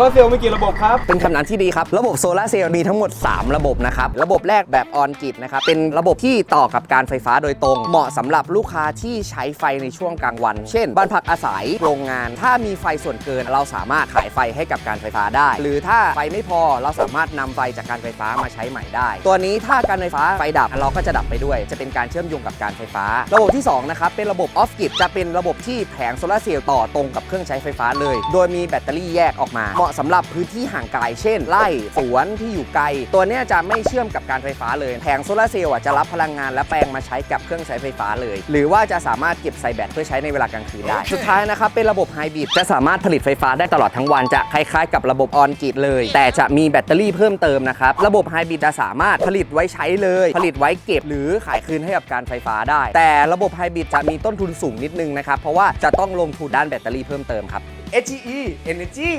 ลาร์เซลล์มีกี่ระบบครับ เป็นคำนามที่ดีครับ ระบบโซลาร์เซลล์มีทั้งหมด 3 ระบบนะครับ ระบบแรกแบบออนกิ d นะครับ เป็นระบบที่ต่อกับการไฟฟ้าโดยตรง เหมาะสำหรับลูกค้าที่ใช้ไฟในช่วงกลางวัน เช่น บ้านพักอาศัยโรงงาน ถ้ามีไฟส่วนเกินเราสามารถขายไฟให้กับการไฟฟ้าได้ หรือถ้าไฟไม่พอเราสามารถนำไฟจากการไฟฟ้ามาใช้ใหม่ได้ ตัวนี้ถ้าการไฟฟ้าไฟดับเราก็จะดับไปด้วย จะเป็นการเชื่อมโยงกับการไฟฟ้า ระบบที่สองนะครับเป็นระบบออฟกิ d จะเป็นระบบที่แผงโซลาร์เซลล์ต่อตรงกับเครื่องใช้ไฟฟ้าเลย โดยมีแบตเตอรี่แยกออกมาเมาะสำหรับพื้นที่ห่างไกลเช่นไร่สวนที่อยู่ไกล ตัวเนี้ยจะไม่เชื่อมกับการไฟฟ้าเลย แผงโซลาร์เซลล์อะจะรับพลังงานและแปลงมาใช้กับเครื่องใช้ไฟฟ้าเลย หรือว่าจะสามารถเก็บใส่แบตเพื่อใช้ในเวลากลางคืนได้ สุดท้ายนะครับ เป็นระบบไฮบริดจะสามารถผลิตไฟฟ้าได้ตลอดทั้งวันจะคล้ายๆ กับระบบออนกิดเลย แต่จะมีแบตเตอรี่เพิ่มเติมนะครับระบบไฮบริดจะสามารถผลิตไว้ใช้เลย ผลิตไว้เก็บหรือขายคืนให้กับการไฟฟ้าได้ แต่ระบบไฮบริดจะมีต้นทุนสูงนิดนึงนะครับเพราะว่าจะต้องลงทุนด้านแบตเตอรี่เพิ่มเติมครับ HEE Energy